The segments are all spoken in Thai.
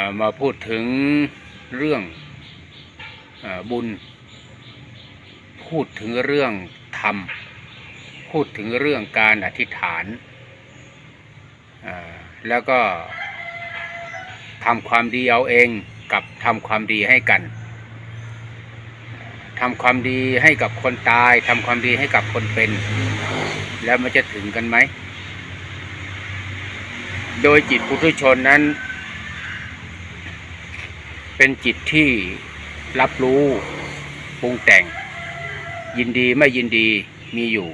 ามาพูดถึงเรื่องอบุญ พูดถึงเรื่องธรรม พูดถึงเรื่องการอธิษฐานาแล้วก็ทำความดีเอาเองกับทำความดีให้กันทำความดีให้กับคนตายทำความดีให้กับคนเป็น แล้วมันจะถึงกันไหม โดยจิตปุถุชนนั้น เป็นจิตที่รับรู้ปรุงแต่ง ยินดีไม่ยินดีมีอยู่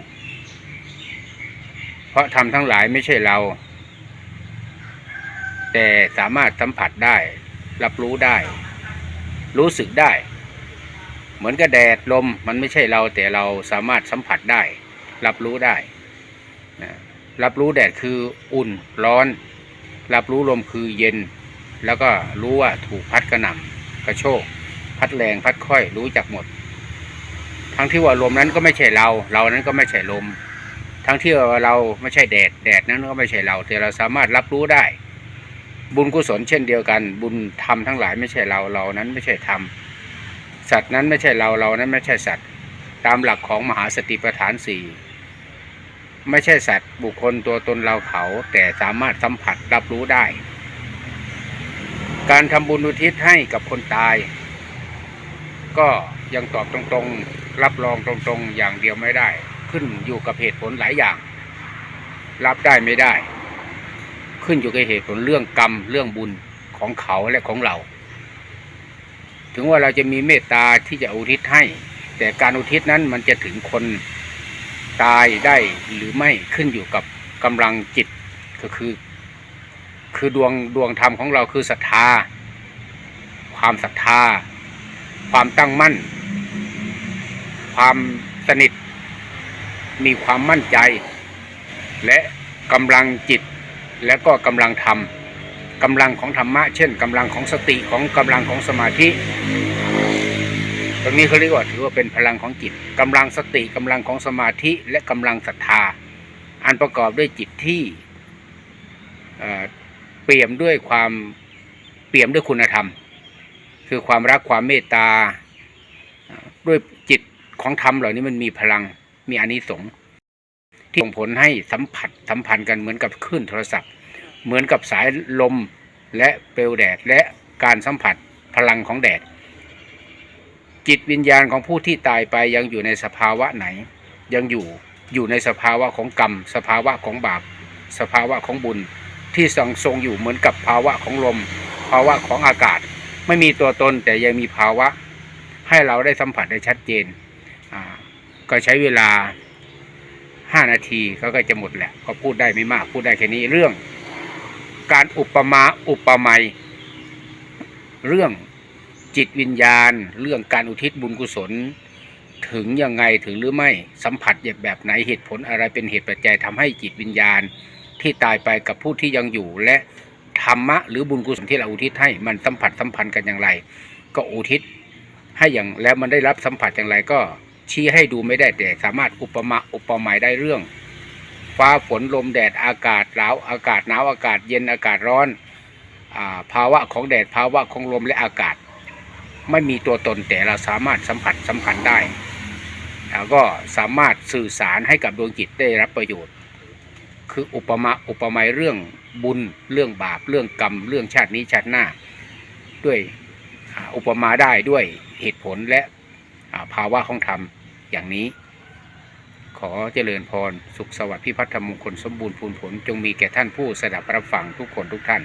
เพราะทำทั้งหลายไม่ใช่เรา แต่สามารถสัมผัสได้ รับรู้ได้ รู้สึกได้ เหมือนกับแดดลมมันไม่ใช่เรา แต่เราสามารถสัมผัสได้ รับรู้ได้นะรับรู้แดดคืออุ่นร้อน รับรู้ลมคือเย็น แล้วก็รู้ว่าถูกพัดกระหน่ำกระโชก พัดแรงพัดค่อยรู้จักหมด ทั้งที่ว่าลมนั้นก็ไม่ใช่เรา เรานั้นก็ไม่ใช่ลม ทั้งที่ว่าเราไม่ใช่แดดแดดนั้นก็ไม่ใช่เรา แต่เราสามารถรับรู้ได้ บุญกุศลเช่นเดียวกัน บุญธรรมทั้งหลายไม่ใช่เราเรานั้นไม่ใช่ธรรมสัตว์นั้นไม่ใช่เราเรานั้นไม่ใช่สัตว์ ตามหลักของมหาสติปัฏฐานสี่ไม่ใช่สัตว์บุคคลตัวตนเราเขาแต่สามารถสัมผัสรับรู้ได้ การทำบุญอุทิศให้กับคนตาย ก็ยังตอบตรงๆ รับรองตรงๆ อย่างเดียวไม่ได้ ขึ้นอยู่กับเหตุผลหลายอย่าง รับได้ไม่ได้ ขึ้นอยู่กับเหตุผลเรื่องกรรมเรื่องบุญของเขาและของเรา ถึงว่าเราจะมีเมตตาที่จะอุทิศให้ แต่การอุทิศนั้นมันจะถึงคนตายได้หรือไม่ขึ้นอยู่กับกำลังจิตก็คือ คือดวงดวงธรรมของเราคือศรัทธา ความศรัทธา ความตั้งมั่น ความสนิท มีความมั่นใจ และกำลังจิต และก็กำลังธรรมกำลังของธรรมะ เช่นกำลังของสติของกำลังของสมาธิตรงนี้เขาเรียกว่าถือว่าเป็นพลังของจิตกำลังสติกำลังของสมาธิและกำลังศรัทธา อันประกอบด้วยจิตที่ เปี่ยมด้วยความเปี่ยมด้วยคุณธรรม คือความรักความเมตตา ด้วยจิตของธรรมเหล่านี้มันมีพลังมีอานิสงส์ที่ส่งผลให้สัมผัสสัมพันธ์กันเหมือนกับคลื่นโทรศัพท์ เหมือนกับสายลมและเปลวแดดและการสัมผัสพลังของแดด จิตวิญญาณของผู้ที่ตายไปยังอยู่ในสภาวะไหน ยังอยู่อยู่ในสภาวะของกรรม สภาวะของบาป สภาวะของบุญ ที่ทรงทรงอยู่เหมือนกับภาวะของลม ภาวะของอากาศ ไม่มีตัวตนแต่ยังมีภาวะ ให้เราได้สัมผัสได้ชัดเจน ก็ใช้เวลาห้านาทีก็จะหมดแหละ ก็พูดได้ไม่มากพูดได้แค่นี้เรื่อง การอุปมาอุปไมยเรื่องจิตวิญญาณ เรื่องการอุทิศบุญกุศล ถึงยังไงถึงหรือไม่สัมผัสแบบไหนเหตุผลอะไรเป็นเหตุปัจจัยทำให้จิตวิญญาณ ที่ตายไปกับผู้ที่ยังอยู่และธรรมะหรือบุญกุศลที่เราอุทิศให้มันสัมผัสสัมพันธ์กันอย่างไร ก็อุทิศให้อย่างแล้วมันได้รับสัมผัสอย่างไรก็ชี้ให้ดูไม่ได้แต่สามารถอุปมาอุปไมายได้เรื่อง ฟ้าฝนลมแดดอากาศหนาวอากาศหนาวอากาศเย็นอากาศร้อนอภาวะของแดดภาวะของลมและอากาศ ไม่มีตัวตนแต่เราสามารถสัมผัสสัมพันธ์ได้แล้วก็สามารถสื่อสารให้กับดวงจิตได้รับประโยชน์ คืออุปมาอุปไมยเรื่องบุญเรื่องบาปเรื่องกรรม เรื่องชาตินี้ชาติหน้า ด้วยอุปมาได้ด้วยเหตุผลและภาวะของธรรมอย่างนี้ ขอเจริญพร สุขสวัสดิ์พิพัฒนมงคลสมบูรณ์พูนผล จงมีแก่ท่านผู้สดับรับฟังทุกคนทุกท่าน